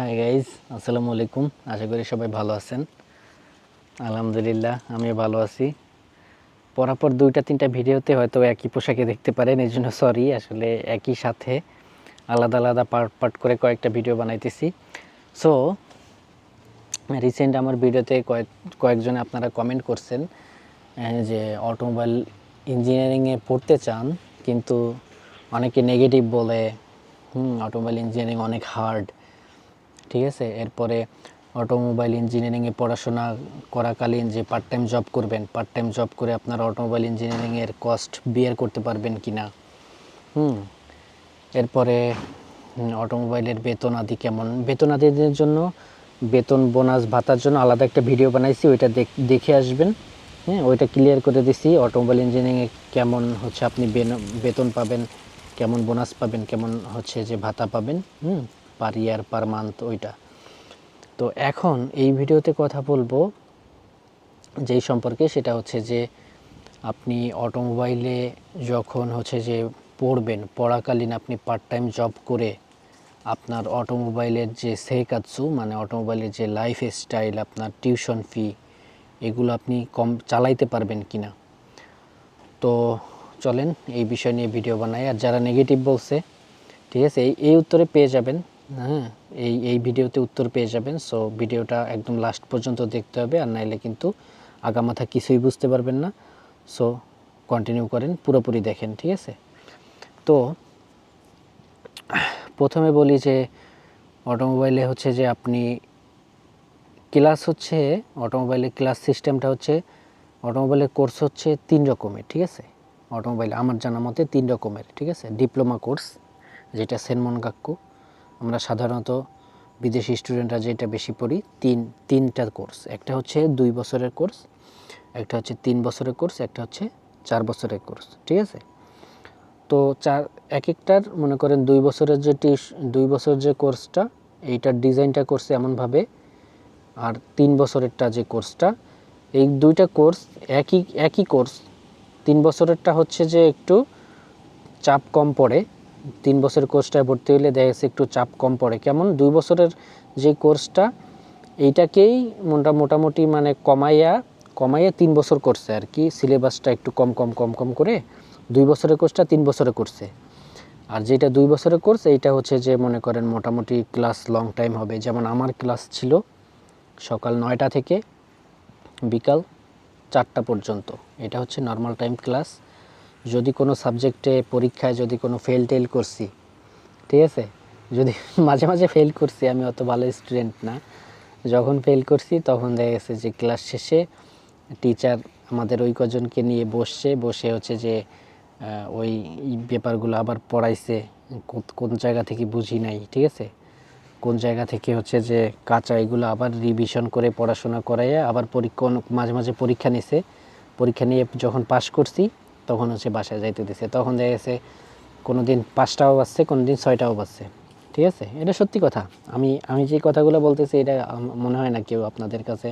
Hi guys আসসালামু আলাইকুম আশা করি সবাই ভালো আছেন। আলহামদুলিল্লাহ, আমিও ভালো আছি। পরাপর দুইটা, তিনটা ভিডিওতে হয়তো একই পোশাকে দেখতে পারেন, এই জন্য সরি আসলে একই সাথে আলাদা আলাদা পার্ট পার্ট করে কয়েকটা ভিডিও বানাইতেছি। সো রিসেন্ট আমার ভিডিওতে কয়েক, কয়েকজন আপনারা কমেন্ট করছেন যে অটোমোবাইল ইঞ্জিনিয়ারিংয়ে পড়তে চান, কিন্তু অনেকে নেগেটিভ বলে, হুম অটোমোবাইল ইঞ্জিনিয়ারিং অনেক হার্ড ঠিক আছে? এরপরে অটোমোবাইল ইঞ্জিনিয়ারিংয়ে পড়াশোনা করাকালীন যে পার্ট টাইম জব করবেন পার্ট টাইম জব করে আপনার অটোমোবাইল ইঞ্জিনিয়ারিংয়ের কস্ট বিয়ার করতে পারবেন কি না হুম? এরপরে অটোমোবাইলের বেতন আদি কেমন? বেতন আদিদের জন্য, বেতন বোনাস ভাতার জন্য আলাদা একটা ভিডিও বানাইছি, ওইটা দেখ- আসবেন। হ্যাঁ ওইটা ক্লিয়ার করে দিছি অটোমোবাইল ইঞ্জিনিয়ারিংয়ে কেমন হচ্ছে আপনি বেতন পাবেন, কেমন বোনাস পাবেন, কেমন হচ্ছে যে ভাতা পাবেন, হুম? পার ইয়ার পার মান্থ ওইটা। তো এখন এই ভিডিওতে কথা বলব যেই সম্পর্কে, সেটা হচ্ছে যে আপনি অটোমোবাইলে যখন হচ্ছে যে পড়বেন, পড়াকালীন আপনি পার্ট টাইম জব করে আপনার অটোমোবাইলের যে সেকাৎসু মানে অটোমোবাইলের যে লাইফ স্টাইল, আপনার টিউশন ফি, এগুলো আপনি কম চালাইতে পারবেন কি না তো চলেন এই বিষয় নিয়ে ভিডিও বানাই। আর যারা নেগেটিভ বলছে, ঠিক আছে এই উত্তরে পেয়ে যাবেন। হ্যাঁ এই এই ভিডিওতে উত্তর পেয়ে যাবেন। সো ভিডিওটা একদম লাস্ট পর্যন্ত দেখতে হবে, আর নাইলে কিন্তু আগামাথা কিছুই বুঝতে পারবেন না। সো কন্টিনিউ করেন, পুরোপুরি দেখেন, ঠিক আছে? তো, প্রথমে বলি যে অটোমোবাইলে হচ্ছে যে আপনি ক্লাস হচ্ছে অটোমোবাইলের ক্লাস সিস্টেমটা হচ্ছে অটোমোবাইলের কোর্স হচ্ছে তিন রকমের, ঠিক আছে? অটোমোবাইল আমার জানা মতে তিন রকমের, ঠিক আছে? ডিপ্লোমা কোর্স যেটা সেনমন কাক্কু আমরা সাধারণত বিদেশি স্টুডেন্টরা যেটা বেশি পড়ি, তিন, তিনটা কোর্স একটা হচ্ছে দুই বছরের কোর্স একটা হচ্ছে তিন বছরের কোর্স একটা হচ্ছে চার বছরের কোর্স ঠিক আছে? তো চার এক একটার মনে করেন দুই বছরের যে টিউশ, দুই বছর যে কোর্সটা এইটার ডিজাইনটা করছে এমনভাবে, আর তিন বছরেরটা যে কোর্সটা এই দুইটা কোর্স একই একই কোর্স তিন বছরেরটা হচ্ছে যে একটু চাপ কম পড়ে তিন বছরের কোর্সটায় ভর্তি হলে দেখা যাচ্ছে একটু চাপ কম পড়ে। কেমন? দুই বছরের যে কোর্সটা, এইটাকেই মোটা, মোটামুটি মানে কমাইয়া কমাইয়া তিন বছর করছে আর কি। সিলেবাসটা একটু কম কম কম কম করে দুই বছরের কোর্সটা তিন বছরে করছে। আর যেটা দুই বছরের কোর্স, এইটা হচ্ছে যে মনে করেন মোটামুটি ক্লাস লং টাইম হবে। যেমন আমার ক্লাস ছিল সকাল নয়টা থেকে বিকাল চারটা পর্যন্ত। এটা হচ্ছে নর্মাল টাইম ক্লাস। যদি কোনো সাবজেক্টে পরীক্ষায় যদি কোনো ফেল টেল করছি, ঠিক আছে? যদি মাঝে মাঝে ফেল করছি, আমি অত ভালো স্টুডেন্ট না। যখন ফেল করছি, তখন দেখা গেছে যে ক্লাস শেষে টিচার আমাদের ওই কজনকে নিয়ে বসছে, বসে হচ্ছে যে ওই ব্যাপারগুলো আবার পড়াইছে, কোন- জায়গা থেকে বুঝি নাই, ঠিক আছে? কোন জায়গা থেকে হচ্ছে যে কাঁচা এগুলো আবার রিভিশন করে পড়াশোনা করাইয়া আবার পরীক্ষা মাঝে মাঝে পরীক্ষা নিছে। পরীক্ষা নিয়ে যখন পাশ করছি তখন হচ্ছে বাসায় যাইতে দিছে। তখন দেখা গেছে কোনো দিন পাঁচটাও বাজছে কোনো দিন ছয়টাও বাজছে। ঠিক আছে? এটা সত্যি কথা। আমি আমি যে কথাগুলো বলতেছি, এটা মনে হয় না কেউ আপনাদের কাছে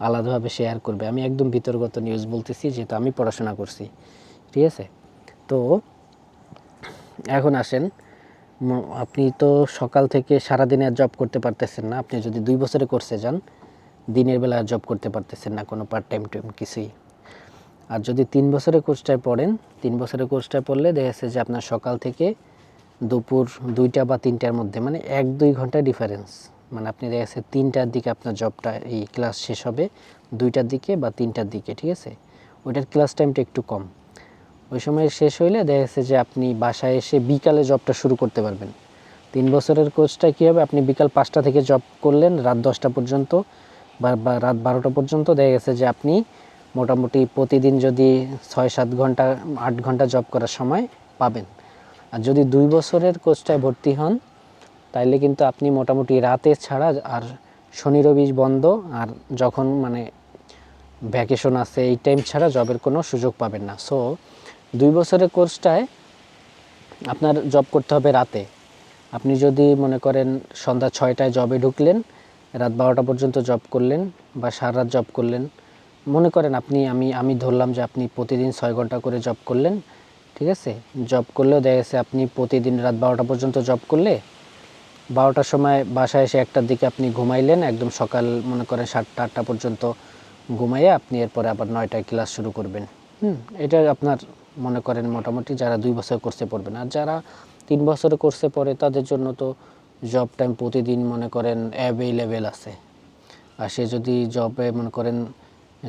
আলাদাভাবে শেয়ার করবে। আমি একদম বিতর্গত নিউজ বলতেছি, যেহেতু আমি পড়াশোনা করছি। ঠিক আছে? তো, এখন আসেন। আপনি তো সকাল থেকে সারাদিনে আর জব করতে পারতেছেন না। আপনি যদি দুই বছরে কোর্সে যান, দিনের বেলা জব করতে পারতেছেন না কোনো পার্ট টাইম টাইম কিছুই। আর যদি তিন বছরের কোর্সটায় পড়েন, তিন বছরের কোর্সটায় পড়লে দেখা যাচ্ছে যে আপনার সকাল থেকে দুপুর দুইটা বা তিনটার মধ্যে মানে এক দুই ঘণ্টা ডিফারেন্স মানে আপনি দেখা যাচ্ছে তিনটার দিকে আপনার জবটা এই ক্লাস শেষ হবে, দুইটার দিকে বা তিনটার দিকে, ঠিক আছে? ওইটার ক্লাস টাইমটা একটু কম। ওই সময় শেষ হইলে দেখা যাচ্ছে যে আপনি বাসায় এসে বিকালে জবটা শুরু করতে পারবেন। তিন বছরের কোর্সটা কী হবে? আপনি বিকাল পাঁচটা থেকে জব করলেন, রাত দশটা পর্যন্ত বা রাত বারোটা পর্যন্ত দেখা গেছে যে আপনি মোটামুটি প্রতিদিন যদি ছয় সাত ঘণ্টা, আট ঘণ্টা জব করার সময় পাবেন। আর যদি দুই বছরের কোর্সটায় ভর্তি হন, তাইলে কিন্তু আপনি মোটামুটি রাতে ছাড়া আর শনি, রবি বন্ধ, আর যখন মানে ভ্যাকেশন আছে, এই টাইম ছাড়া জবের কোনো সুযোগ পাবেন না। সো দুই বছরের কোর্সটায় আপনার জব করতে হবে রাতে। আপনি যদি মনে করেন সন্ধ্যা ছয়টায় জবে ঢুকলেন, রাত বারোটা পর্যন্ত জব করলেন বা সারা রাত জব করলেন মনে করেন আপনি, আমি আমি ধরলাম যে আপনি প্রতিদিন ছয় ঘণ্টা করে জব করলেন, ঠিক আছে? জব করলেও দেখা গেছে আপনি প্রতিদিন রাত বারোটা পর্যন্ত জব করলে, বারোটার সময় বাসায় এসে একটার দিকে আপনি ঘুমাইলেন, একদম সকাল মনে করেন সাতটা, আটটা পর্যন্ত ঘুমাইয়ে আপনি এরপরে আবার নয়টায় ক্লাস শুরু করবেন। হুম, এটা আপনার মনে করেন মোটামুটি যারা দুই বছর কোর্সে পড়বেন আর যারা তিন বছরের কোর্সে পড়ে তাদের জন্য তো জব টাইম প্রতিদিন মনে করেন অ্যাভেলেবেল আছে। আর সে যদি জবে মনে করেন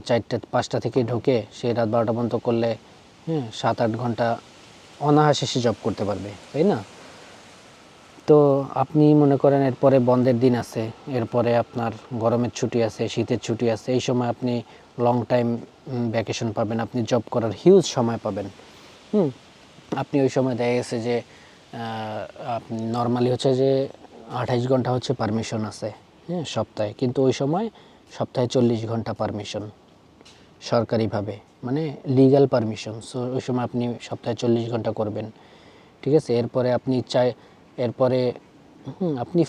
চারটে পাঁচটা থেকে ঢোকে সে রাত বারোটা পর্যন্ত করলে হ্যাঁ সাত আট ঘণ্টা অনায়াসে সে জব করতে পারবে, তাই না? তো আপনি মনে করেন এরপরে বন্ধের দিন আছে, এরপরে আপনার গরমের ছুটি আছে, শীতের ছুটি আছে, এই সময় আপনি লং টাইম ভ্যাকেশন পাবেন, আপনি জব করার হিউজ সময় পাবেন। হুম, আপনি ওই সময় দেখা গেছে যে আপনি নর্মালি হচ্ছে যে আঠাইশ ঘণ্টা হচ্ছে পারমিশন আছে হ্যাঁ সপ্তাহে। কিন্তু ওই সময় সপ্তাহে চল্লিশ ঘণ্টা পারমিশন সরকারিভাবে মানে লিগ্যাল পারমিশন সো ওই সময় আপনি সপ্তাহে চল্লিশ ঘণ্টা করবেন। ঠিক আছে? এরপরে আপনি চাই, এরপরে আপনি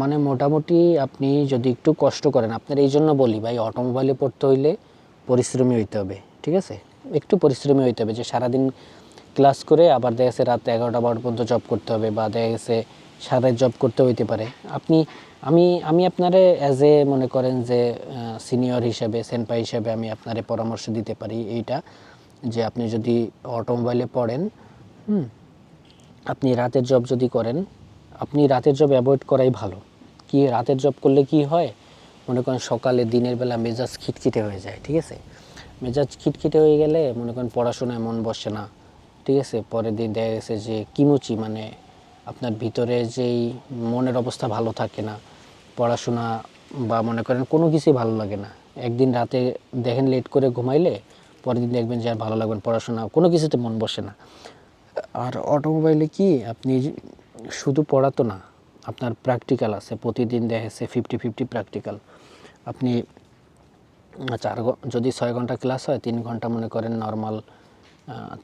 মানে মোটামুটি আপনি যদি একটু কষ্ট করেন, আপনার এই জন্য বলি ভাই অটোমোবাইলে পড়তে হইলে পরিশ্রমী হইতে হবে। ঠিক আছে? একটু পরিশ্রমী হইতে হবে। যে সারাদিন ক্লাস করে আবার দেখা গেছে রাত এগারোটা বারোটা পর্যন্ত জব করতে হবে বা দেখা গেছে সারা জব করতে হইতে পারে। আপনি আমি আমি আপনারে অ্যাজ এ মনে করেন যে সিনিয়র হিসেবে সেনপাই হিসেবে আমি আপনারে পরামর্শ দিতে পারি এইটা, যে আপনি যদি অটোমোবাইলে পড়েন, হুম, আপনি রাতের জব যদি করেন, আপনি রাতের জব অ্যাভয়েড করাই ভালো। কি রাতের জব করলে কি হয়? মনে করেন সকালে দিনের বেলা মেজাজ খিটখিটে হয়ে যায়, ঠিক আছে? মেজাজ খিটখিটে হয়ে গেলে মনে করেন পড়াশোনায় মন বসে না, ঠিক আছে? পরের দিন দেখা গেছে যে কিমুচি মানে আপনার ভিতরে যেই মনের অবস্থা ভালো থাকে না পড়াশোনা বা মনে করেন কোনো কিছুই ভালো লাগে না। একদিন রাতে দেখেন লেট করে ঘুমাইলে পরের দিন দেখবেন যে আর ভালো লাগবে পড়াশোনা, কোনো কিছুতে মন বসে না। আর অটোমোবাইলে কি আপনি শুধু পড়া তো না, আপনার প্র্যাকটিক্যাল আছে, প্রতিদিন দেখেছে ফিফটি ফিফটি প্র্যাকটিক্যাল আপনি চার যদি ছয় ঘণ্টা ক্লাস হয়, তিন ঘণ্টা মনে করেন নর্মাল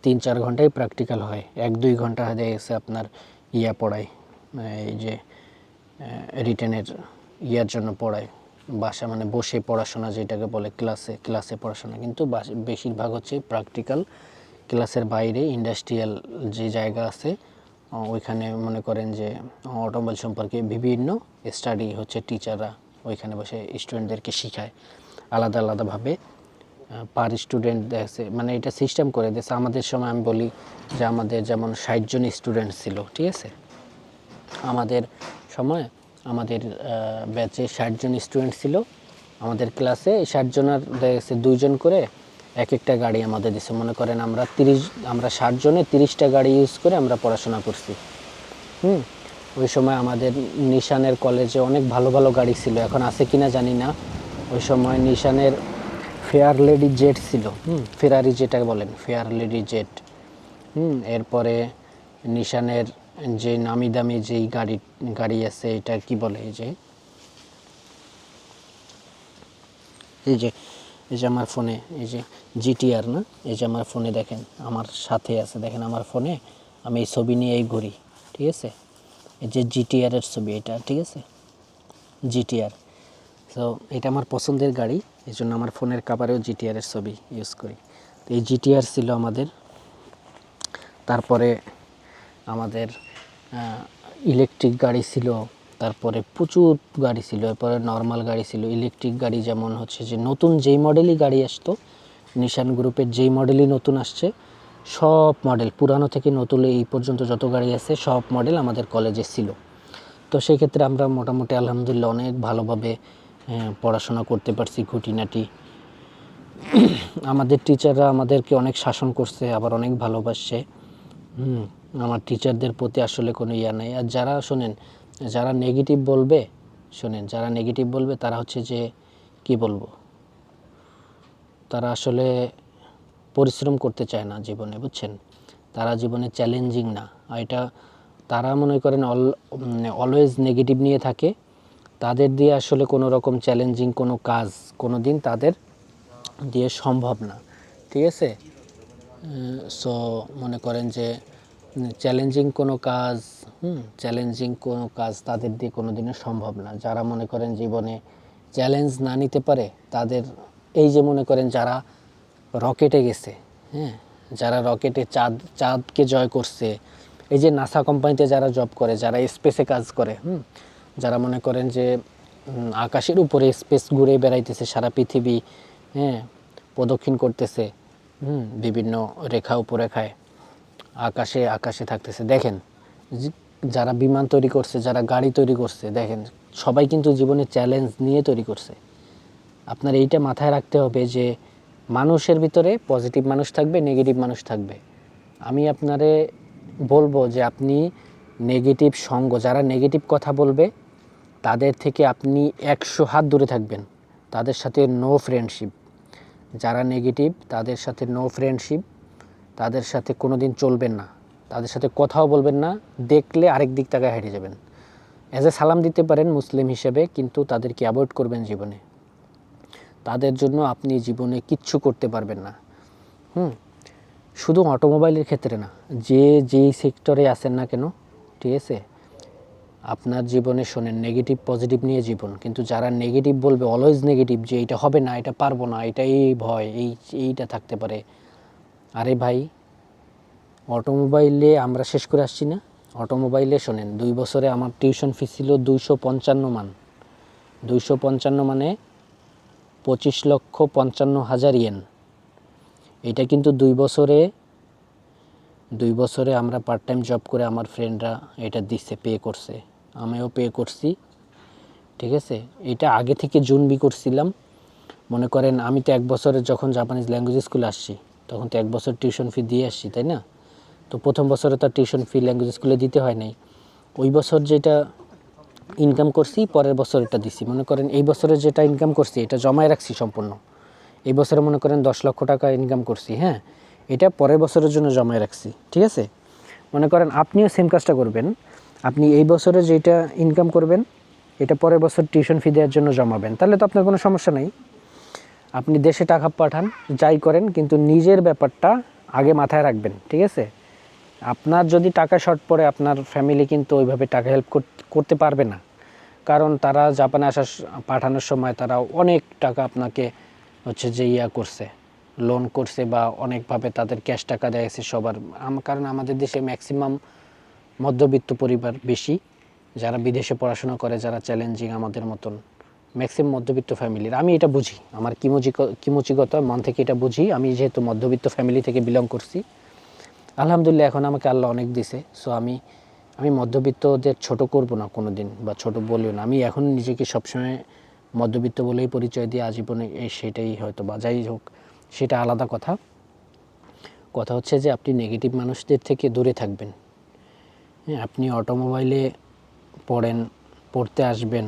তিন চার ঘন্টাই প্র্যাকটিক্যাল হয়। এক দুই ঘণ্টা দেখা গেছে আপনার ইয়া পড়ায়, এই যে রিটেনের ইয়ার জন্য পড়ায়। বাসা মানে বসে পড়াশোনা যেটাকে বলে ক্লাসে ক্লাসে পড়াশোনা। কিন্তু বেশিরভাগ হচ্ছে প্র্যাকটিক্যাল ক্লাসের বাইরে ইন্ডাস্ট্রিয়াল যে জায়গা আছে ওইখানে মনে করেন যে অটোমোবাইল সম্পর্কে বিভিন্ন স্টাডি হচ্ছে টিচাররা ওইখানে বসে স্টুডেন্টদেরকে শেখায়। আলাদা আলাদাভাবে পার স্টুডেন্ট দেখছে। মানে এটা সিস্টেম করে দিয়েছে। আমাদের সময় আমি বলি যে আমাদের যেমন ষাট জন স্টুডেন্ট ছিল, ঠিক আছে? আমাদের সময় আমাদের ব্যাচে ষাটজন স্টুডেন্ট ছিল। আমাদের ক্লাসে এই ষাট জনের দেখা দুইজন করে এক একটা গাড়ি আমাদের দিছে। মনে করেন আমরা তিরিশ, আমরা ষাটজনে তিরিশটা গাড়ি ইউজ করে আমরা পড়াশোনা করছি। হুম? ওই সময় আমাদের নিশানের কলেজে অনেক ভালো ভালো গাড়ি ছিল। এখন আছে কিনা জানি না। ওই সময় নিশানের ফেয়ার লেডি জেট ছিল। হুম? ফেরারি যেটা বলেন ফেয়ার লেডি জেট হুম? এরপরে নিশানের যে নামি দামি যেই গাড়ি গাড়ি আছে, এটা কি বলে এই যে? এই যে এই যে আমার ফোনে, এই যে জিটিআর না? এই যে আমার ফোনে দেখেন, আমার সাথে আছে, দেখেন আমার ফোনে, আমি এই ছবি নিয়েই ঘুরি, ঠিক আছে? এই যে জিটিআর এর ছবি, এটা, ঠিক আছে? জিটিআর। তো এটা আমার পছন্দের গাড়ি, এই জন্য আমার ফোনের কাভারেও জিটিআর এর ছবি ইউজ করি। তো এই জিটিআর ছিল আমাদের, তারপরে আমাদের ইলেকট্রিক গাড়ি ছিল, তারপরে প্রচুর গাড়ি ছিল, এরপরে নর্মাল গাড়ি ছিল ইলেকট্রিক গাড়ি যেমন হচ্ছে যে নতুন যেই মডেলই গাড়ি আসতো নিশান গ্রুপের যেই মডেলই নতুন আসছে, সব মডেল পুরানো থেকে নতুন এই পর্যন্ত যত গাড়ি আছে, সব মডেল আমাদের কলেজে ছিল। তো সেক্ষেত্রে আমরা মোটামুটি আলহামদুলিল্লাহ অনেক ভালোভাবে পড়াশোনা করতে পারছি খুঁটিনাটি। আমাদের টিচাররা আমাদেরকে অনেক শাসন করছে, আবার অনেক ভালোবাসছে। হুম। আমার টিচারদের প্রতি আসলে কোনো ইয়া নেই। আর যারা শোনেন, যারা নেগেটিভ বলবে, শোনেন, যারা নেগেটিভ বলবে, তারা হচ্ছে যে, কি বলব? তারা আসলে পরিশ্রম করতে চায় না জীবনে, বুঝছেন? তারা জীবনে চ্যালেঞ্জিং না। আর এটা তারা মনে করেন অল অলওয়েজ নেগেটিভ নিয়ে থাকে। তাদের দিয়ে আসলে কোনো রকম চ্যালেঞ্জিং কোনো কাজ কোনো দিন তাদের দিয়ে সম্ভব না। ঠিক আছে? সো মনে করেন যে চ্যালেঞ্জিং কোনো কাজ, হুম চ্যালেঞ্জিং কোনো কাজ তাদের দিয়ে কোনো দিনও সম্ভব না। যারা মনে করেন জীবনে চ্যালেঞ্জ না নিতে পারে, তাদের এই যে মনে করেন যারা রকেটে গেছে হ্যাঁ যারা রকেটে চাঁদ, চাঁদকে জয় করছে, এই যে নাসা কোম্পানিতে যারা জব করে, যারা স্পেসে কাজ করে, হুম, যারা মনে করেন যে আকাশের উপরে স্পেস ঘুরে বেড়াইতেছে, সারা পৃথিবী হ্যাঁ প্রদক্ষিণ করতেছে, হুম, বিভিন্ন রেখা উপরেখায়। আকাশে আকাশে থাকতেছে। দেখেন যারা বিমান তৈরি করছে, যারা গাড়ি তৈরি করছে, দেখেন, সবাই কিন্তু জীবনে চ্যালেঞ্জ নিয়ে তৈরি করছে। আপনার এইটা মাথায় রাখতে হবে যে, মানুষের ভিতরে পজিটিভ মানুষ থাকবে নেগেটিভ মানুষ থাকবে। আমি আপনারে বলব যে, আপনি নেগেটিভ সঙ্গ, যারা নেগেটিভ কথা বলবে, তাদের থেকে আপনি একশো হাত দূরে থাকবেন। তাদের সাথে নো ফ্রেন্ডশিপ যারা নেগেটিভ তাদের সাথে নো ফ্রেন্ডশিপ তাদের সাথে কোনো দিন চলবেন না। তাদের সাথে কথাও বলবেন না, দেখলে আরেক দিক তাকায় হেঁটে যাবেন। অ্যাজ এ সালাম দিতে পারেন মুসলিম হিসেবে, কিন্তু তাদেরকে অ্যাভয়েড করবেন জীবনে। তাদের জন্য আপনি জীবনে কিচ্ছু করতে পারবেন না। হুম, শুধু অটোমোবাইলের ক্ষেত্রে না, যে, যেই সেক্টরে আসেন না কেন, ঠিক আছে? আপনার জীবনে শোনেন নেগেটিভ পজিটিভ নিয়ে জীবন। কিন্তু যারা নেগেটিভ বলবে অলওয়েজ নেগেটিভ যে, এটা হবে না, এটা পারব না এটা এই ভয়, এই, এইটা থাকতে পারে। আরে ভাই, অটোমোবাইলে আমরা শেষ করে আসছি না। অটোমোবাইলে শোনেন, দুই বছরে আমার টিউশন ফি ছিল দুইশো পঞ্চান্ন মান। দুইশো পঞ্চান্ন মানে পঁচিশ লক্ষ পঞ্চান্ন হাজার ইয়েন। এটা কিন্তু দুই বছরে দুই বছরে আমরা পার্ট টাইম জব করে আমার ফ্রেন্ডরা এটা দিচ্ছে পে করছে। আমিও পে করছি, ঠিক আছে? এটা আগে থেকে জুন বি করছিলাম। মনে করেন আমি তো এক বছরের যখন জাপানিজ ল্যাঙ্গুয়েজ স্কুলে আসছি তখন তো এক বছর টিউশন ফি দিয়ে আসছি, তাই না? তো প্রথম বছরে তো টিউশন ফি ল্যাঙ্গুয়েজ স্কুলে দিতে হয় নাই। ওই বছর যেটা ইনকাম করছি, পরের বছর এটা দিছি। মনে করেন এই বছরে যেটা ইনকাম করছি, এটা জমায় রাখছি সম্পূর্ণ। এই বছরে মনে করেন দশ লক্ষ টাকা ইনকাম করছি হ্যাঁ? এটা পরের বছরের জন্য জমায় রাখছি, ঠিক আছে? মনে করেন আপনিও সেম কাজটা করবেন। আপনি এই বছরে যেটা ইনকাম করবেন, এটা পরের বছর টিউশন ফি দেওয়ার জন্য জমাবেন। তাহলে তো আপনার কোনো সমস্যা নাই। আপনি দেশে টাকা পাঠান, যাই করেন, কিন্তু নিজের ব্যাপারটা আগে মাথায় রাখবেন, ঠিক আছে? আপনার যদি টাকা শর্ট পড়ে, আপনার ফ্যামিলি কিন্তু ওইভাবে টাকা হেল্প করতে পারবে না। কারণ তারা জাপানে আসার পাঠানোর সময় তারা অনেক টাকা আপনাকে হচ্ছে যে ইয়া করছে লোন করছে বা অনেকভাবে তাদের ক্যাশ টাকা দিয়েছে সবার। কারণ আমাদের দেশে ম্যাক্সিমাম মধ্যবিত্ত পরিবার বেশি। যারা বিদেশে পড়াশোনা করে, যারা চ্যালেঞ্জিং আমাদের মতন। ম্যাক্সিমাম মধ্যবিত্ত ফ্যামিলির আমি এটা বুঝি। আমার কিমোজি কিমোচিগত মন থেকে এটা বুঝি। আমি যেহেতু মধ্যবিত্ত ফ্যামিলি থেকে বিলং করছি। আলহামদুলিল্লাহ, এখন আমাকে আল্লাহ অনেক দিছে। সো আমি আমি মধ্যবিত্তদের ছোট করব না কোনো দিন বা ছোট বলিও না। আমি এখন নিজেকে সবসময় মধ্যবিত্ত বলেই পরিচয় দিয়ে আজীবনে এই সেটাই হয়তো বা, যাই হোক, সেটা আলাদা কথা। কথা হচ্ছে যে, আপনি নেগেটিভ মানুষদের থেকে দূরে থাকবেন। হ্যাঁ আপনি অটোমোবাইলে পড়েন, পড়তে আসবেন।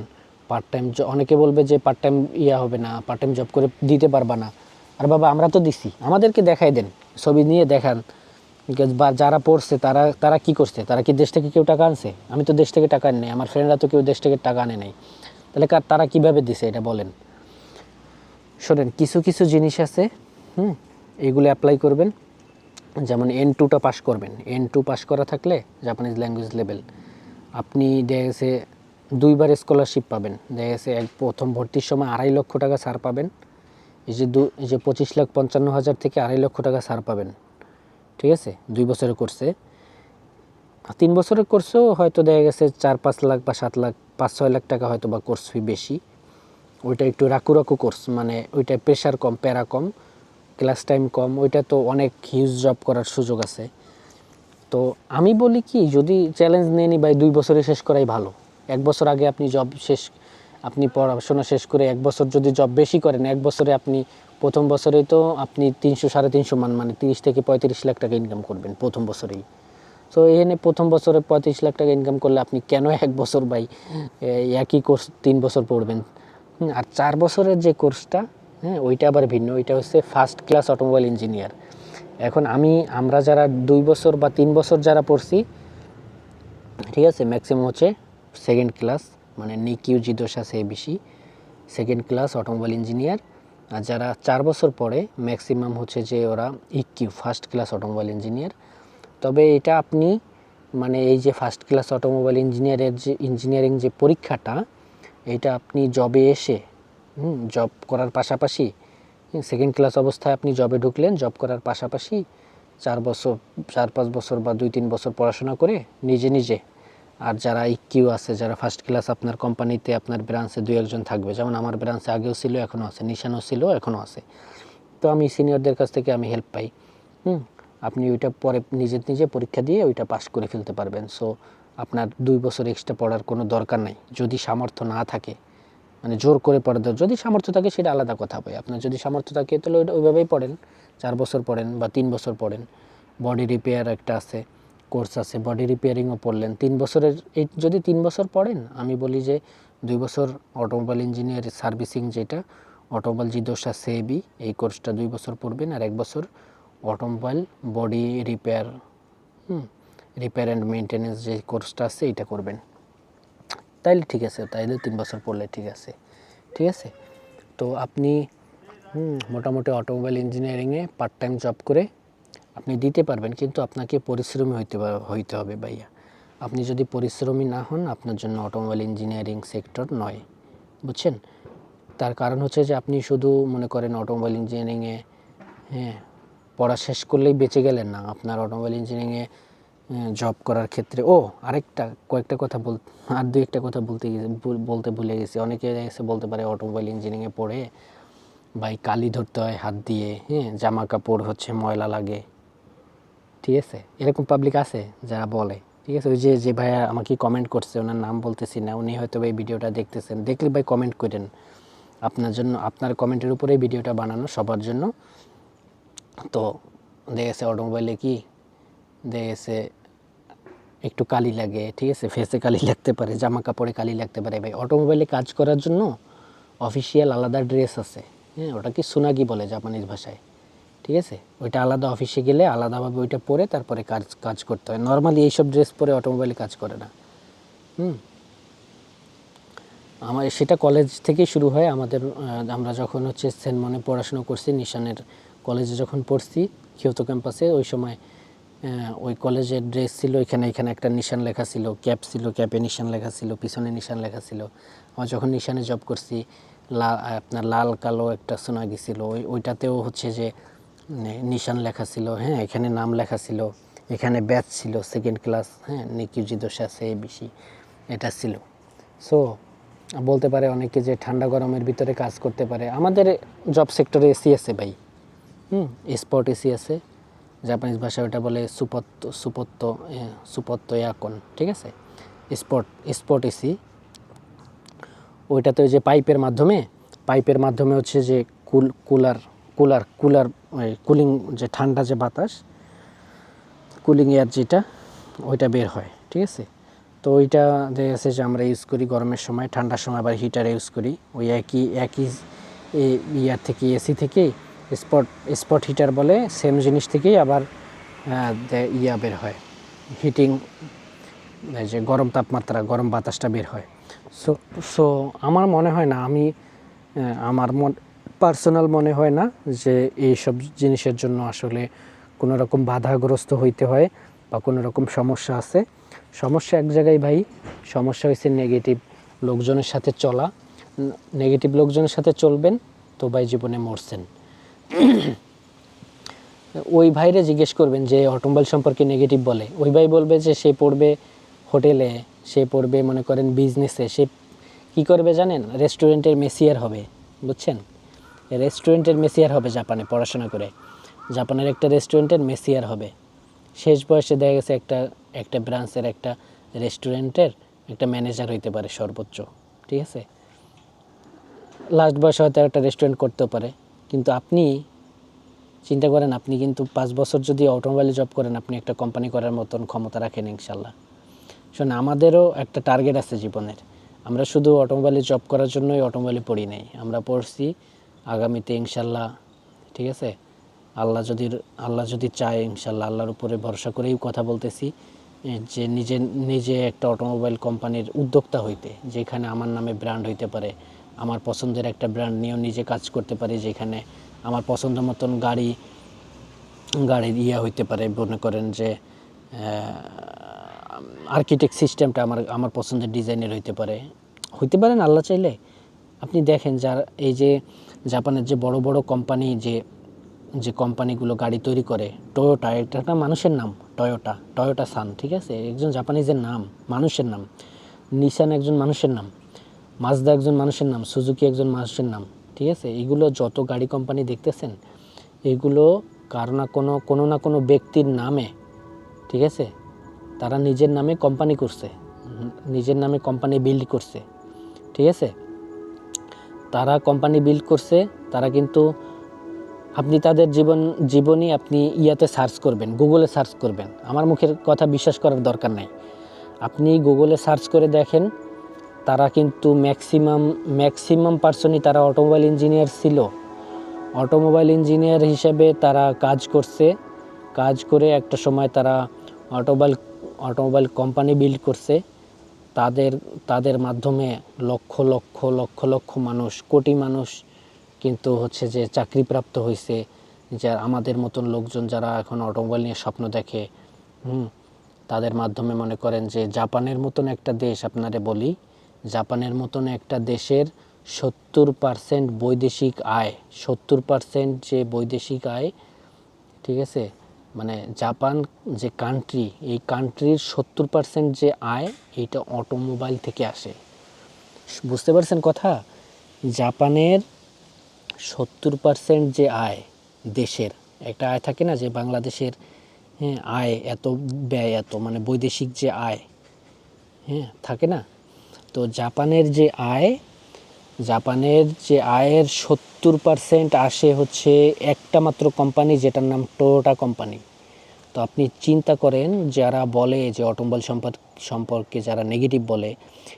পার্ট টাইম অনেকে বলবে যে পার্ট টাইম ইয়া হবে না পার্ট টাইম জব করে দিতে পারবা না। আর বাবা, আমরা তো দিছি, আমাদেরকে দেখাই দেন, ছবি নিয়ে দেখান। বা, যারা পড়ছে, তারা তারা কি করছে? তারা কি দেশ থেকে কেউ টাকা আনছে? আমি তো দেশ থেকে টাকা আনি আমার ফ্রেন্ডরা তো কেউ দেশ থেকে টাকা আনে নাই। তাহলে কার- তারা কীভাবে দিছে এটা বলেন? শোনেন, কিছু কিছু জিনিস আছে, হুম, এগুলো অ্যাপ্লাই করবেন। যেমন এন টুটা পাস করবেন। এন টু পাস করা থাকলে জাপানিজ ল্যাঙ্গুয়েজ লেভেল আপনি দেখা গেছে দুইবার স্কলারশিপ পাবেন। দেখা গেছে এক প্রথম ভর্তির সময় আড়াই লক্ষ টাকা ছাড় পাবেন। এই যে দু এই যে পঁচিশ লাখ পঞ্চান্ন হাজার থেকে আড়াই লক্ষ টাকা ছাড় পাবেন। ঠিক আছে? দুই বছরের কোর্সে তিন বছরের কোর্সেও হয়তো দেখা গেছে চার, পাঁচ লাখ বা সাত লাখ, পাঁচ, ছয় লাখ টাকা হয়তো বা কোর্স ফি বেশি। ওইটা একটু রাকু রাকু কোর্স মানে ওইটা প্রেশার কম, প্যারা কম ক্লাস টাইম কম, ওইটা তো অনেক হিউজ জব করার সুযোগ আছে। তো আমি বলি কি, যদি চ্যালেঞ্জ নিয়ে নি ভাই, দুই বছরে শেষ করাই ভালো। এক বছর আগে আপনি জব শেষ, আপনি পড়াশোনা শেষ করে এক বছর যদি জব বেশি করেন, এক বছরে আপনি, প্রথম বছরেই তো আপনি তিনশো, সাড়ে তিনশো মান মানে তিরিশ থেকে পঁয়ত্রিশ লাখ টাকা ইনকাম করবেন প্রথম বছরেই। তো এখানে প্রথম বছরে পঁয়ত্রিশ লাখ টাকা ইনকাম করলে আপনি কেন এক বছর বাই একই কোর্স তিন বছর পড়বেন? আর চার বছরের যে কোর্সটা হ্যাঁ ওইটা আবার ভিন্ন, ওইটা হচ্ছে ফার্স্ট ক্লাস অটোমোবাইল ইঞ্জিনিয়ার এখন আমি, আমরা যারা দুই বছর বা তিন বছর যারা পড়ছি, ঠিক আছে ম্যাক্সিমাম হচ্ছে সেকেন্ড ক্লাস মানে নিকিউ জিদোসা সে বেশি সেকেন্ড ক্লাস অটোমোবাইল ইঞ্জিনিয়ার আর যারা চার বছর পরে ম্যাক্সিমাম হচ্ছে যে ওরা ইকিউ ফার্স্ট ক্লাস অটোমোবাইল ইঞ্জিনিয়ার তবে এটা আপনি মানে এই যে ফার্স্ট ক্লাস অটোমোবাইল ইঞ্জিনিয়ারের যে ইঞ্জিনিয়ারিং যে পরীক্ষাটা, এটা আপনি জবে এসে জব করার পাশাপাশি সেকেন্ড ক্লাস অবস্থায় আপনি জবে ঢুকলেন জব করার পাশাপাশি চার বছর, চার পাঁচ বছর বা দুই তিন বছর পড়াশোনা করে নিজে নিজে আর যারা ইকিউ আছে, যারা ফার্স্ট ক্লাস আপনার কোম্পানিতে আপনার ব্রাঞ্চে দু একজন থাকবে, যেমন আমার ব্রাঞ্চে আগেও ছিল এখনও আছে, নিশানও ছিল এখনও আছে। তো আমি সিনিয়রদের কাছ থেকে আমি হেল্প পাই। হুম, আপনি ওইটা পরে নিজের নিজে পরীক্ষা দিয়ে ওইটা পাস করে ফেলতে পারবেন। সো আপনার দুই বছর এক্সট্রা পড়ার কোনো দরকার নাই। যদি সামর্থ্য না থাকে মানে জোর করে পড়ে দেওয়ার যদি সামর্থ্য থাকে সেটা আলাদা কথা ভাই। আপনার যদি সামর্থ্য থাকে তাহলে ওইটা ওইভাবেই পড়েন। চার বছর পড়েন বা তিন বছর পড়েন। বডি রিপেয়ার একটা আছে। কোর্স আছে বডি রিপেয়ারিংও পড়লেন। তিন বছরের এই যদি তিন বছর পড়েন আমি বলি যে দুই বছর অটোমোবাইল ইঞ্জিনিয়ার সার্ভিসিং যেটা অটোমোবাইল জিদোসা সেবি এই কোর্সটা দুই বছর পড়বেন আর এক বছর automobile body repair hmm repair and maintenance যে কোর্সটা আছে এটা করবেন। তাইলে ঠিক আছে তাইলে তিন বছর পড়লে ঠিক আছে। ঠিক আছে? তো আপনি হুম, মোটামুটি অটোমোবাইল ইঞ্জিনিয়ারিংয়ে পার্ট টাইম জব করে আপনি দিতে পারবেন, কিন্তু আপনাকে পরিশ্রমী হইতে হইতে হবে ভাইয়া। আপনি যদি পরিশ্রমী না হন, আপনার জন্য অটোমোবাইল ইঞ্জিনিয়ারিং সেক্টর নয়, বুঝছেন? তার কারণ হচ্ছে যে আপনি শুধু মনে করেন অটোমোবাইল ইঞ্জিনিয়ারিংয়ে হ্যাঁ পড়া শেষ করলেই বেঁচে গেলেন না। আপনার অটোমোবাইল ইঞ্জিনিয়ারিংয়ে জব করার ক্ষেত্রে, ও, আরেকটা, কয়েকটা কথা বল, আর দুই একটা কথা বলতে বলতে ভুলে গেছি। অনেকে এসে বলতে পারে অটোমোবাইল ইঞ্জিনিয়ারিংয়ে পড়ে, ভাই কালি ধরতে হয় হাত দিয়ে হ্যাঁ জামা কাপড় হচ্ছে ময়লা লাগে। ঠিক আছে? এরকম পাবলিক আছে যারা বলে, ঠিক আছে? ওই যে যে ভাইয়া আমাকে কমেন্ট করছে, ওনার নাম বলতেছি না, উনি হয়তো এই ভিডিওটা দেখতেছেন। দেখলে ভাই কমেন্ট করেন। আপনার জন্য, আপনার কমেন্টের উপরে ভিডিওটা বানানো সবার জন্য। তো দেখেছে অটোমোবাইলে কি? দেখেছে একটু কালি লাগে, ঠিক আছে? ফেসে কালি লাগতে পারে, জামা কাপড়ে কালি লাগতে পারে। ভাই অটোমোবাইলে কাজ করার জন্য অফিসিয়াল আলাদা ড্রেস আছে। হ্যাঁ ওটা কি সুনাগি বলে জাপানিজ ভাষায়। ঠিক আছে? ওইটা আলাদা অফিসে গেলে আলাদাভাবে ওইটা পরে তারপরে কাজ কাজ করতে হয়। নর্মালি এইসব ড্রেস পরে অটোমোবাইলে কাজ করে না। হুম? আমার, সেটা কলেজ থেকেই শুরু হয়। আমাদের আমরা যখন হচ্ছে সেন্ট মনে পড়াশোনা করছি, নিশানের কলেজে যখন পড়ছি কিয়তো ক্যাম্পাসে ওই সময় ওই কলেজের ড্রেস ছিল, এখানে এখানে একটা নিশান লেখা ছিল ক্যাপ ছিল ক্যাপে নিশান লেখা ছিল, পিছনে নিশান লেখা ছিল। আমার যখন নিশানে জব করছি, লা, আপনার লাল, কালো একটা সোনাগি ছিল, ওই, ওইটাতেও হচ্ছে যে নিশান লেখা ছিল হ্যাঁ এখানে নাম লেখা ছিল এখানে ব্যাচ ছিল সেকেন্ড ক্লাস হ্যাঁ নিকিউজি দোষা সে বেশি এটা ছিল। সো বলতে পারে অনেকে যে ঠান্ডা গরমের ভিতরে কাজ করতে পারে। আমাদের জব সেক্টরে এসি আছে ভাই। হুম স্পট এসি আছে। জাপানিজ ভাষায় ওটা বলে সুপত্ত সুপত্ত এ, সুপত্ত ইয়াকন ঠিক আছে? Spot spot AC. ওইটাতে ওই যে পাইপের মাধ্যমে পাইপের মাধ্যমে হচ্ছে যে কুল কুলার কুলার কুলার ওই কুলিং যে ঠান্ডা যে বাতাস, কুলিং এয়ার যেটা, ওইটা বের হয়, ঠিক আছে? তো ওইটা দেখা যাচ্ছে যে আমরা ইউজ করি গরমের সময়, ঠান্ডার সময় আবার হিটার ইউজ করি। ওই একই একই ইয়ার থেকে এসি থেকেই স্পট স্পট হিটার বলে সেম জিনিস থেকেই আবার ইয়া বের হয়। হিটিং যে গরম তাপমাত্রা, গরম বাতাসটা বের হয়। সো সো আমার মনে হয় না, আমি আমার মন পার্সোনাল মনে হয় না যে এই সব জিনিসের জন্য আসলে কোনো রকম বাধাগ্রস্ত হইতে হয় বা কোনো রকম সমস্যা আছে। সমস্যা এক জায়গায় ভাই, সমস্যা হয়েছে নেগেটিভ লোকজনের সাথে চলা। নেগেটিভ লোকজনের সাথে চলবেন, তো ভাই জীবনে মরছেন। ওই ভাইরে জিজ্ঞেস করবেন যে অটোমোবাইল সম্পর্কে নেগেটিভ বলে। ওই ভাই বলবে যে সে পড়বে হোটেলে, সে পড়বে মনে করেন বিজনেসে সে কি করবে জানেন? রেস্টুরেন্টের মেসিয়ার হবে, বুঝছেন? রেস্টুরেন্টের মেসিয়ার হবে জাপানে পড়াশোনা করে। জাপানের একটা রেস্টুরেন্টের মেসিয়ার হবে। শেষ বয়সে দেখা গেছে একটা একটা ব্রাঞ্চের একটা রেস্টুরেন্টের একটা ম্যানেজার হইতে পারে সর্বোচ্চ, ঠিক আছে? লাস্ট বয়সে হয়তো একটা রেস্টুরেন্ট করতেও পারে। কিন্তু আপনি, চিন্তা করেন আপনি কিন্তু পাঁচ বছর যদি অটোমোবাইলে জব করেন, আপনি একটা কোম্পানি করার মতন ক্ষমতা রাখেন ইনশাল্লাহ শোন আমাদেরও একটা টার্গেট আছে জীবনের। আমরা শুধু অটোমোবাইলে জব করার জন্যই অটোমোবাইলে পড়ি নাই। আমরা পড়ছি আগামীতে ইনশাল্লাহ, ঠিক আছে? আল্লাহ যদি আল্লাহ যদি চায় ইনশাল্লাহ, আল্লাহর উপরে ভরসা করেই কথা বলতেছি যে নিজে নিজে একটা অটোমোবাইল কোম্পানির উদ্যোক্তা হইতে, যেখানে আমার নামে ব্র্যান্ড হইতে পারে, আমার পছন্দের একটা ব্র্যান্ড নিয়েও নিজে কাজ করতে পারি, যেখানে আমার পছন্দ মতন গাড়ি, গাড়ির ইয়া হইতে পারে, মনে করেন যে আর্কিটেক্ট সিস্টেমটা আমার আমার পছন্দের ডিজাইনের হইতে পারে। হইতে পারেন আল্লাহ চাইলে। আপনি দেখেন যার, এই যে জাপানের যে বড় বড় কোম্পানি যে যে কোম্পানিগুলো গাড়ি তৈরি করে টয়োটা এটা একটা মানুষের নাম টয়োটা টয়োটা সান ঠিক আছে? একজন জাপানিজের নাম, মানুষের নাম। নিশান একজন মানুষের নাম মাজদা একজন মানুষের নাম সুজুকি একজন মানুষের নাম, ঠিক আছে? এগুলো যত গাড়ি কোম্পানি দেখতেছেন, এগুলো কারও না কোনো কোনো না কোনো ব্যক্তির নামে, ঠিক আছে? তারা নিজের নামে কোম্পানি করছে, নিজের নামে কোম্পানি বিল্ড করছে, ঠিক আছে? তারা কোম্পানি বিল্ড করছে, তারা কিন্তু আপনি তাদের জীবন জীবনী আপনি ইয়াতে সার্চ করবেন গুগলে সার্চ করবেন। আমার মুখের কথা বিশ্বাস করার দরকার নাই। আপনি গুগলে সার্চ করে দেখেন, তারা কিন্তু ম্যাক্সিমাম ম্যাক্সিমাম পার্সনই তারা অটোমোবাইল ইঞ্জিনিয়ার ছিল। অটোমোবাইল ইঞ্জিনিয়ার হিসেবে তারা কাজ করছে। কাজ করে একটা সময় তারা অটোমোবাইল অটোমোবাইল কোম্পানি বিল্ড করছে। তাদের তাদের মাধ্যমে লক্ষ লক্ষ লক্ষ লক্ষ মানুষ, কোটি মানুষ কিন্তু হচ্ছে যে চাকরিপ্রাপ্ত হয়েছে যা আমাদের মতন লোকজন যারা এখন অটোমোবাইল নিয়ে স্বপ্ন দেখে, হুম, তাদের মাধ্যমে মনে করেন যে জাপানের মতন একটা দেশ, আপনারে বলি, জাপানের মতন একটা দেশের সত্তর পার্সেন্ট বৈদেশিক আয়, সত্তর পার্সেন্ট যে বৈদেশিক আয়, ঠিক আছে? মানে জাপান যে কান্ট্রি এই কান্ট্রির সত্তর পার্সেন্ট যে আয়, এইটা অটোমোবাইল থেকে আসে। বুঝতে পারছেন কথা? জাপানের সত্তর পার্সেন্ট যে আয় দেশের, একটা আয় থাকে না যে বাংলাদেশের হ্যাঁ আয় এত, ব্যয় এত মানে বৈদেশিক যে আয় হ্যাঁ থাকে না? তো জাপানের যে আয় জাপানের যে আয়ের সত্তর পার্সেন্ট আসে হচ্ছে একটা মাত্র কোম্পানি যেটার নাম টোয়োটা কোম্পানি তো আপনি চিন্তা করেন, যারা বলে যে অটোমোবাইল সম্পর্ক সম্পর্কে যারা নেগেটিভ বলে,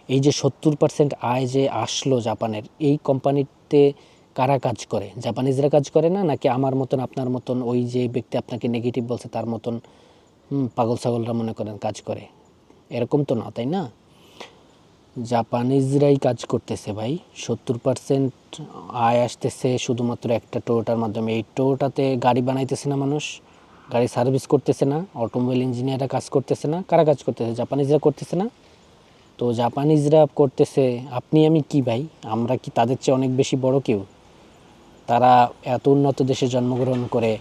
এই যে সত্তর পার্সেন্ট আয় যে আসলো জাপানের, এই কোম্পানিতে কারা কাজ করে? জাপানিজরা কাজ করে না? নাকি আমার মতন, আপনার মতন ওই যে ব্যক্তি আপনাকে নেগেটিভ বলছে, তার মতন পাগল ছাগলরা মনে করেন কাজ করে? এরকম তো না, তাই না? জাপানিজরাই কাজ করতেছে ভাই। সত্তর পার্সেন্ট আয় আসতেছে শুধুমাত্র একটা টোয়োটার মাধ্যমে। এই টোয়োটাতে গাড়ি বানাইতেছে না মানুষ, গাড়ি সার্ভিস করতেছে না, অটোমোবাইল ইঞ্জিনিয়াররা কাজ করতেছে না। কারা কাজ করতেছে? জাপানিজরা করতেছে না? তো জাপানিজরা করতেছে, আপনি আমি কি ভাই? আমরা কি তাদের চেয়ে অনেক বেশি বড় কেউ? তারা এত উন্নত দেশে জন্মগ্রহণ করে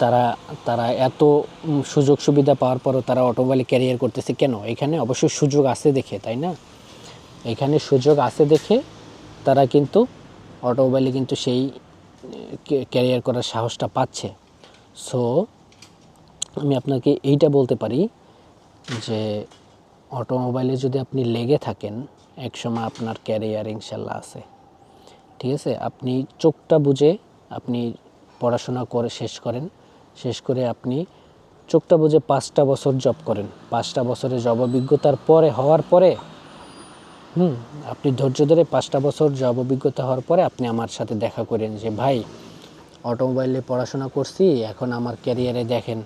তারা তারা এত সুযোগ সুবিধা পাওয়ার পরও তারা অটোমোবাইলে ক্যারিয়ার করতেছে কেন? এখানে অবশ্যই সুযোগ আছে দেখে, তাই না? এখানে সুযোগ আছে দেখে তারা কিন্তু অটোমোবাইলে কিন্তু সেই ক্যারিয়ার করার সাহসটা পাচ্ছে। সো আমি আপনাকে এইটা বলতে পারি যে অটোমোবাইলে যদি আপনি লেগে থাকেন, একসময় আপনার ক্যারিয়ার ইনশাল্লাহ আছে। ঠিক আছে? আপনি চোখটা বুঝে, আপনি পড়াশোনা করে শেষ করেন। শেষ করে আপনি চোখটা বুঝে পাঁচটা বছর জব করেন। পাঁচটা বছরে জব অভিজ্ঞতার পরে, হওয়ার পরে, হুম, আপনি ধৈর্য ধরে পাঁচটা বছর জব অভিজ্ঞতা হওয়ার পরে আপনি আমার সাথে দেখা করেন যে, ভাই, অটোমোবাইলে পড়াশোনা করছি, এখন আমার ক্যারিয়ারে দেখেন,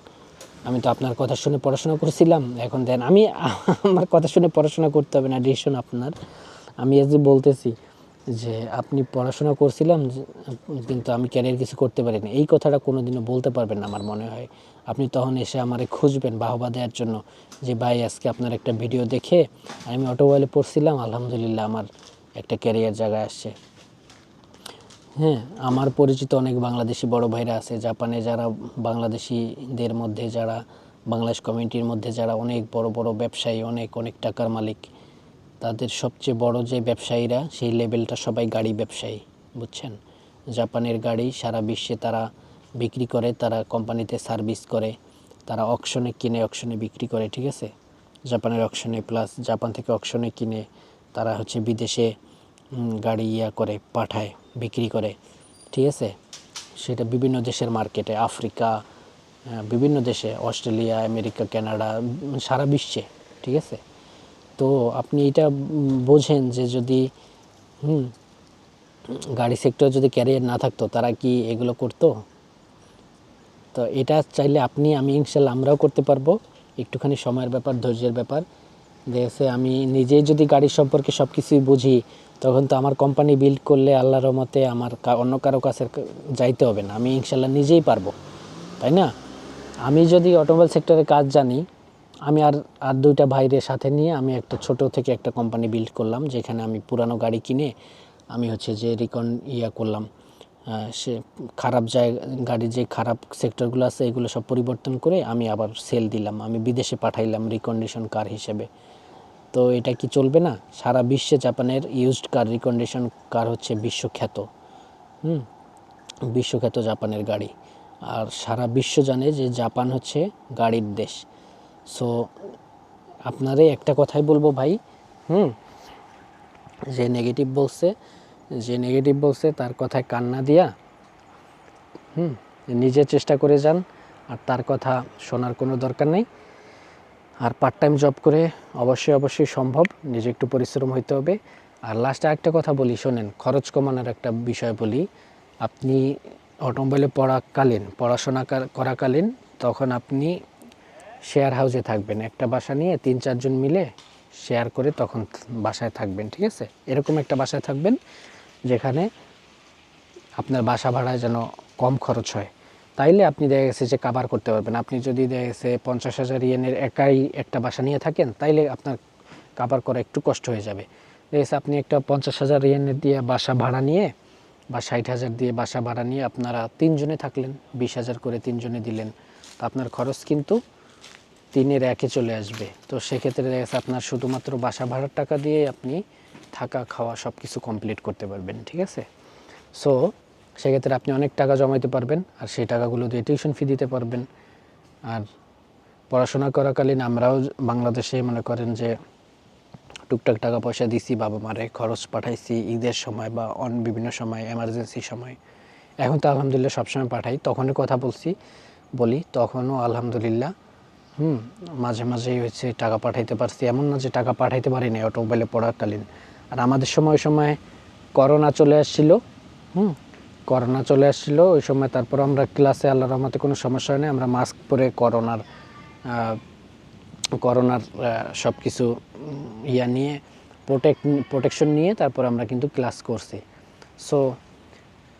আমি তো আপনার কথা শুনে পড়াশোনা করছিলাম, এখন দেন আমি, আমার কথা শুনে পড়াশোনা করতে হবে না ডিসিশন আপনার। আমি আজ বলতেছি যে আপনি পড়াশোনা করছিলাম কিন্তু আমি ক্যারিয়ার কিছু করতে পারিনি। এই কথাটা কোনোদিনও বলতে পারবেন না আমার মনে হয়। আপনি তখন এসে আমারে খুঁজবেন বাহবা দেওয়ার জন্য যে, ভাই, আজকে আপনার একটা ভিডিও দেখে আমি অটোমোবাইলে পড়ছিলাম, আলহামদুলিল্লাহ আমার একটা ক্যারিয়ার জায়গায় আসছে। হ্যাঁ আমার পরিচিত অনেক বাংলাদেশি বড় ভাইরা আছে, জাপানে যারা, বাংলাদেশিদের মধ্যে যারা, বাংলাদেশ কমিউনিটির মধ্যে যারা অনেক বড় বড় ব্যবসায়ী, অনেক অনেক টাকার মালিক। তাদের সবচেয়ে বড় যে ব্যবসায়ীরা, সেই লেভেলটা সবাই গাড়ি ব্যবসায়ী, বুঝছেন? জাপানের গাড়ি সারা বিশ্বে তারা বিক্রি করে, তারা কোম্পানিতে সার্ভিস করে, তারা অকশনে কিনে অকশনে বিক্রি করে, ঠিক আছে? জাপানের অকশনে প্লাস জাপান থেকে অকশনে কিনে তারা হচ্ছে বিদেশে গাড়ি ইয়া করে, পাঠায়, বিক্রি করে, ঠিক আছে? সেটা বিভিন্ন দেশের মার্কেটে আফ্রিকা বিভিন্ন দেশে, অস্ট্রেলিয়া, আমেরিকা, কানাডা সারা বিশ্বে, ঠিক আছে? তো আপনি এটা বোঝেন যে যদি, হুম, গাড়ি সেক্টর যদি ক্যারিয়ার না থাকতো, তারা কি এগুলো করতো? তো এটা চাইলে আপনি, আমি ইনশাল্লাহ আমরাও করতে পারব। একটুখানি সময়ের ব্যাপার, ধৈর্যের ব্যাপার। দেখে আমি নিজেই যদি গাড়ির সম্পর্কে সব কিছুই বুঝি, তখন তো আমার কোম্পানি বিল্ড করলে আল্লাহ রহমতে আমার অন্য কারও কাছে যাইতে হবে না। আমি ইনশাল্লাহ নিজেই পারব। তাই না? আমি যদি অটোমোবাইল সেক্টরে কাজ জানি আমি আর আর দুইটা ভাইদের সাথে নিয়ে আমি একটা ছোট থেকে একটা কোম্পানি বিল্ড করলাম, যেখানে আমি পুরানো গাড়ি কিনে আমি হচ্ছে যে রিকন ইয়া করলাম। সে খারাপ জায়গা গাড়ির যে খারাপ সেক্টরগুলো আছে, এগুলো সব পরিবর্তন করে আমি আবার সেল দিলাম। আমি বিদেশে পাঠাইলাম রিকন্ডিশন কার হিসেবে। তো এটা কি চলবে না? সারা বিশ্বে জাপানের ইউজড কার রিকন্ডিশন কার হচ্ছে বিশ্বখ্যাত। হুম, বিশ্বখ্যাত জাপানের গাড়ি। আর সারা বিশ্ব জানে যে জাপান হচ্ছে গাড়ির দেশ। সো আপনারে একটা কথাই বলব ভাই, হুম? যে নেগেটিভ বলছে, যে নেগেটিভ বলছে তার কথায় কান্না দিয়া, হুম? নিজে চেষ্টা করে যান, আর তার কথা শোনার কোনো দরকার নেই। আর পার্ট টাইম জব করে অবশ্যই অবশ্যই সম্ভব, নিজে একটু পরিশ্রম হইতে হবে। আর লাস্টে একটা কথা বলি, শোনেন, খরচ কমানোর একটা বিষয় বলি। আপনি অটোমোবাইলে পড়াকালীন, পড়াশোনা করাকালীন, তখন আপনি শেয়ার হাউসে থাকবেন। একটা বাসা নিয়ে তিন চারজন মিলে শেয়ার করে তখন বাসায় থাকবেন, ঠিক আছে? এরকম একটা বাসায় থাকবেন যেখানে আপনার বাসা ভাড়ায় যেন কম খরচ হয়। তাইলে আপনি দেখা গেছে যে কাভার করতে পারবেন। আপনি যদি দেখা গেছে পঞ্চাশ হাজার ইয়েনের একাই একটা বাসা নিয়ে থাকেন, তাইলে আপনার কাভার করা একটু কষ্ট হয়ে যাবে। দেখা গেছে আপনি একটা পঞ্চাশ হাজার ইয়েনের দিয়ে বাসা ভাড়া নিয়ে বা ষাট হাজার দিয়ে বাসা ভাড়া নিয়ে আপনারা তিনজনে থাকলেন, বিশ হাজার করে তিনজনে দিলেন। তো আপনার খরচ কিন্তু তিনের একে চলে আসবে। তো সেক্ষেত্রে দেখা গেছে আপনার শুধুমাত্র বাসা ভাড়ার টাকা দিয়ে আপনি থাকা, খাওয়া সব কিছু কমপ্লিট করতে পারবেন, ঠিক আছে? সো সেক্ষেত্রে আপনি অনেক টাকা জমাইতে পারবেন আর সেই টাকাগুলো দিয়ে টিউশন ফি দিতে পারবেন। আর পড়াশোনা করাকালীন আমরাও বাংলাদেশে মনে করেন যে টুকটাক টাকা পয়সা দিছি, বাবা মারে খরচ পাঠাইছি, ঈদের সময় বা অন বিভিন্ন সময় এমার্জেন্সি সময়। এখন তো আলহামদুলিল্লাহ সবসময় পাঠাই। তখনই কথা বলছি, বলি, তখনও আলহামদুলিল্লাহ হুম, মাঝে মাঝেই হচ্ছে টাকা পাঠাইতে পারছি। এমন না যে টাকা পাঠাইতে পারিনি অটোমোবাইলে পড়াকালীন। আর আমাদের সময় সময় করোনা চলে আসছিল, হুম করোনা চলে আসছিল, ওই সময় তারপর আমরা ক্লাসে আল্লাহ রহমতে কোনো সমস্যা হয় আমরা মাস্ক পরে করোনার করোনার সব কিছু ইয়া নিয়ে প্রোটেক্ট প্রোটেকশন নিয়ে তারপর আমরা কিন্তু ক্লাস করছি। সো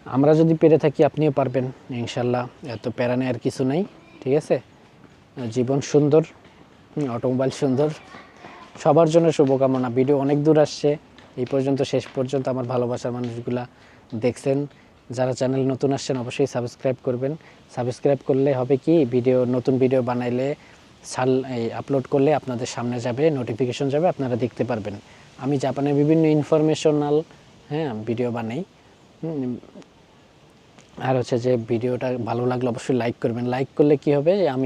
আমরা যদি পেরে থাকি, আপনিও পারবেন, ইনশাল্লাহ। এত প্যারা নেওয়ার কিছু নেই, ঠিক আছে? জীবন সুন্দর, অটোমোবাইল সুন্দর। সবার জন্য শুভকামনা। ভিডিও অনেক দূর আসছে। এই পর্যন্ত শেষ পর্যন্ত আমার ভালোবাসার মানুষগুলা দেখছেন। যারা চ্যানেল নতুন আসছেন, অবশ্যই সাবস্ক্রাইব করবেন। সাবস্ক্রাইব করলে হবে কি, ভিডিও, নতুন ভিডিও বানাইলে, সাল আপলোড করলে আপনাদের সামনে যাবে নোটিফিকেশন যাবে, আপনারা দেখতে পারবেন। আমি জাপানের বিভিন্ন ইনফরমেশনাল হ্যাঁ ভিডিও বানাই। আর হচ্ছে যে ভিডিওটা ভালো লাগলে অবশ্যই লাইক করবেন। লাইক করলে কি হবে? আমি